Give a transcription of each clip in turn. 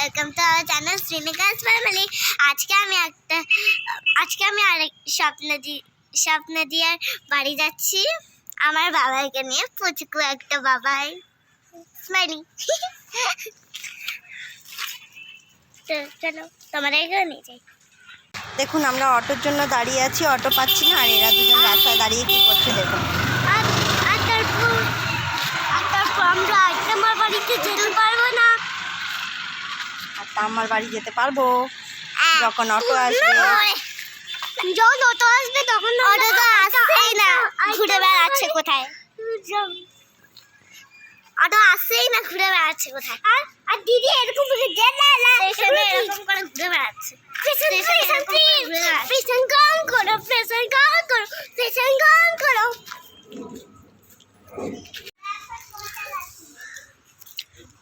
Welcome to our channel শ্রীনিকাস family আজকে আমি একটা, আজকে আমি আরেক স্বপ্ন দি স্বপ্ন দিয়ার বাড়ি যাচ্ছি। আমার বাবাকে নিয়ে পুচকু একটা বাবাই। স্মাইলি চলো তোমার এখানে নিয়ে যাই। দেখুন, আমরা অটোর জন্য দাঁড়িয়ে আছি, অটো পাচ্ছি না, আর এরা দুজন রাস্তায় দাঁড়িয়ে কি করছে দেখুন। আমার বাড়ি যেতে পারব। যখন অটো আসবে। যখন অটো আসবে তখন অটো তো আসছেই না। ঘুরে বেড়াচ্ছে কোথায়? অটো আসছেই না ঘুরে বেড়াচ্ছে কোথায়? আর আর দিদি এরকম করে দে না না স্টেশনে এরকম করে ঘুরে বেড়াচ্ছে। করো করো করো।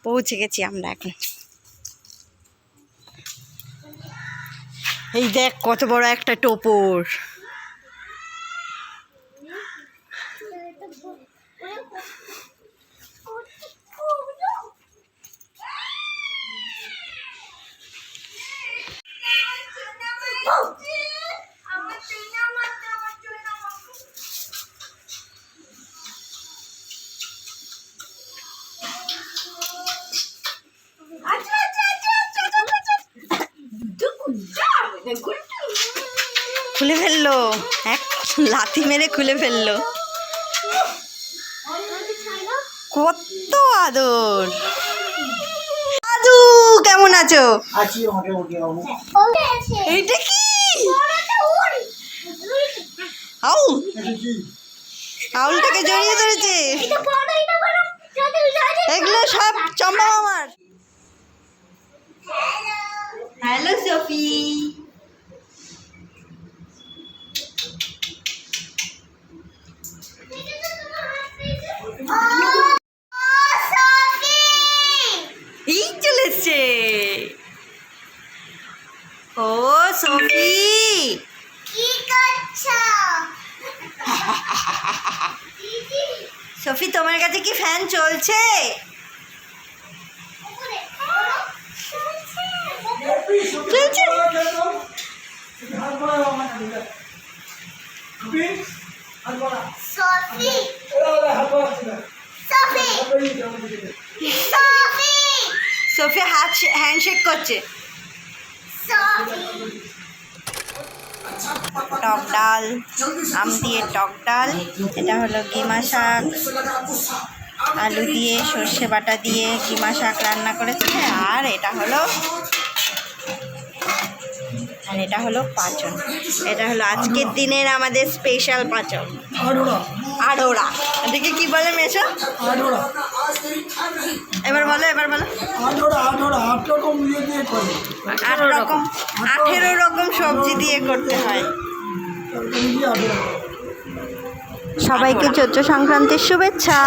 পৌঁছে গেছি আমরা এখন। এই দেখ কত বড় একটা টোপর। খুলে ফেলল। এক লাথি মেরে খুলে ফেলল। কত আদর। দাদু কেমন আছো? এইটা কি? আউল। আউলটাকে জড়িয়ে ধরেছে। এগুলো সব চম্পা মামার। হ্যালো সফি। ও সফি। কি করছ? সফি তোমার কাছে কি ফ্যান চলছে? চলছে। সফি সফি। সফি। সফি হাত হ্যান্ডশেক করছে। টক ডাল আম দিয়ে টক ডাল এটা হলো কিমা শাক। আলু দিয়ে সর্ষে বাটা দিয়ে কিমা শাক রান্না করেছে। আর এটা হলো আর এটা হলো পাচন। এটা হলো আজকের দিনের আমাদের স্পেশাল পাচন। আড়োড়া এদিকে কি বলে মেশো? এবার বলো এবার বলো। আট রকম আঠেরো রকম। সবজি দিয়ে করতে হয়। সবাইকে চৈত্র সংক্রান্তির শুভেচ্ছা।